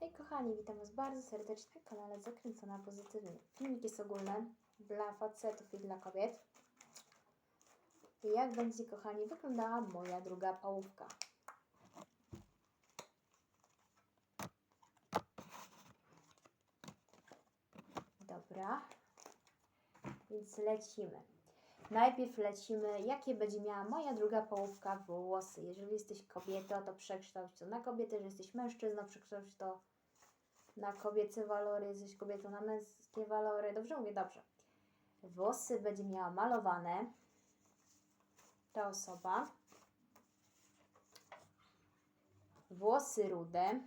Hej kochani, witam Was bardzo serdecznie na kanale Zakręcona Pozytywnie. Filmik jest ogólny dla facetów i dla kobiet. I jak będzie, kochani, wyglądała moja druga połówka. Dobra, więc lecimy. Najpierw lecimy, jakie będzie miała moja druga połówka włosy. Jeżeli jesteś kobietą, to przekształć to na kobietę. Jeżeli jesteś mężczyzną, przekształć to na kobiece walory. Jesteś kobietą na męskie walory. Dobrze mówię? Dobrze. Włosy będzie miała malowane. Ta osoba. Włosy rude.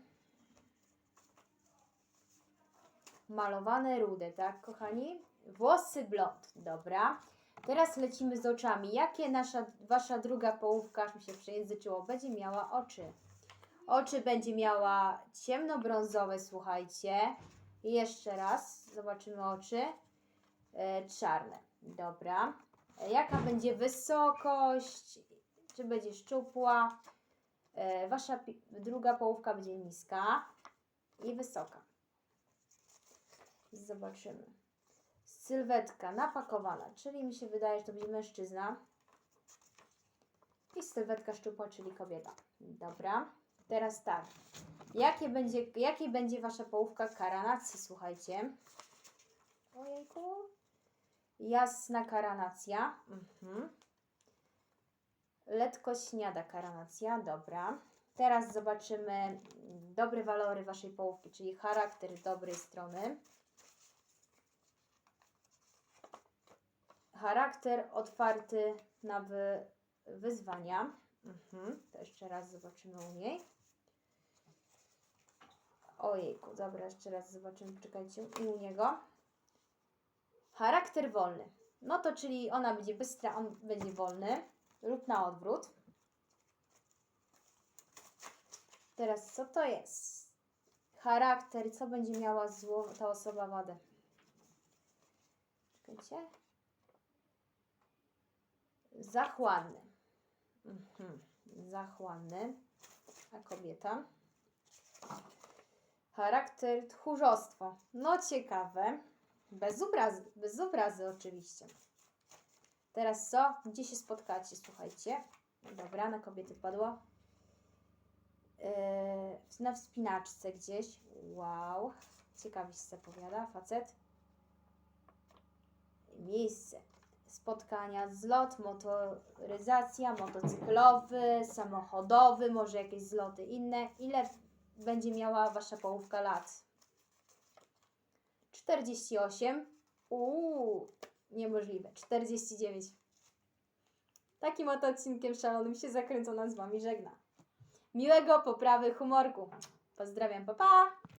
Malowane rude, tak, kochani? Włosy blond, dobra. Teraz lecimy z oczami. Jakie nasza, wasza druga połówka, aż mi się przejęzyczyło, będzie miała oczy? Oczy będzie miała ciemnobrązowe, słuchajcie. Jeszcze raz, zobaczymy oczy. E, czarne, dobra. E, jaka będzie wysokość? Czy będzie szczupła? E, wasza druga połówka będzie niska i wysoka. Zobaczymy sylwetka napakowana, czyli mi się wydaje, że to będzie mężczyzna. I sylwetka szczupła, czyli kobieta. Dobra. Teraz tak. Jakie będzie, jakie będzie wasza połówka karanacji, słuchajcie? Ojejku. Jasna karanacja. Mhm. Letko śniada karanacja. Dobra. Teraz zobaczymy dobre walory waszej połówki, czyli charakter dobrej strony. Charakter otwarty na wy, wyzwania. Mhm. To jeszcze raz zobaczymy u niej. Ojejku, dobra, jeszcze raz zobaczymy, czekajcie, i u niego. Charakter wolny. No to czyli ona będzie bystra, on będzie wolny lub na odwrót. Teraz co to jest? Charakter, co będzie miała zło, ta osoba wadę? Czekajcie. Zachłanny. Mhm. Zachłanny. A kobieta? Charakter tchórzostwo. No ciekawe. Bez obrazy, bez obrazy oczywiście. Teraz co? Gdzie się spotkacie? Słuchajcie. Dobra, na kobiety padło. Yy, na wspinaczce gdzieś. Wow. Ciekawie się zapowiada. Facet. Miejsce spotkania, zlot, motoryzacja, motocyklowy, samochodowy, może jakieś zloty inne. Ile będzie miała Wasza połówka lat? 48. Uuu, niemożliwe. 49. Takim oto odcinkiem szalonym się zakręcona z Wami żegna. Miłego poprawy humorku. Pozdrawiam, papa! Pa.